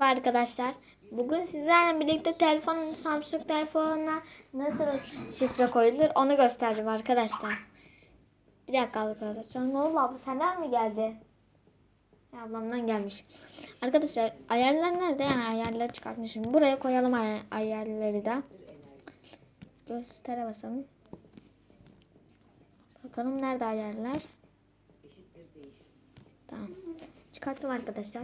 Arkadaşlar bugün sizlerle birlikte telefon Samsung telefonuna nasıl şifre koyulur onu göstereceğim arkadaşlar. Bir dakika arkadaşlar. Ne oldu abla senden mi geldi? Ablamdan gelmiş. Arkadaşlar ayarlar nerede? Yani ayarları çıkartmışım. Buraya koyalım ay- ayarları da. Göstere basalım. Bakalım nerede ayarlar? Tamam. Çıkarttım arkadaşlar.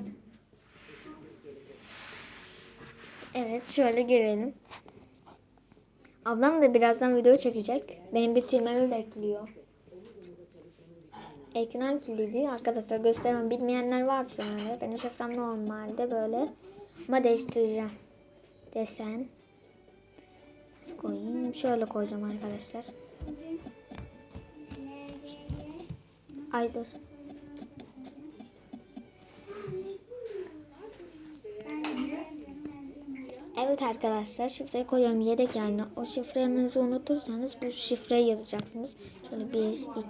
Evet şöyle girelim. Ablam da birazdan video çekecek. Benim bitirmemi bekliyor. Ekran kilidi arkadaşlar göstermem bilmeyenler varsa yani benim şifrem normalde böyle ama değiştireceğim. Desen. Koyayım? Şöyle koyacağım arkadaşlar. Ay dur. Evet arkadaşlar şifreyi koyuyorum yedek yani o şifrenizi unutursanız bu şifreyi yazacaksınız. Şöyle 1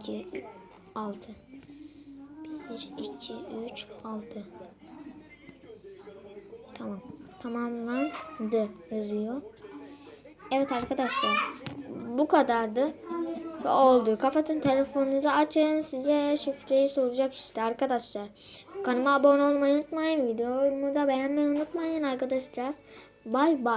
2 6 1 2 3 6 Tamam. Tamamlandı yazıyor. Evet arkadaşlar bu kadardı. Oldu. Kapatın telefonunuzu açın. Size şifreyi soracak işte arkadaşlar. Kanalıma abone olmayı unutmayın. Videomu da beğenmeyi unutmayın arkadaşlar. Bay bay.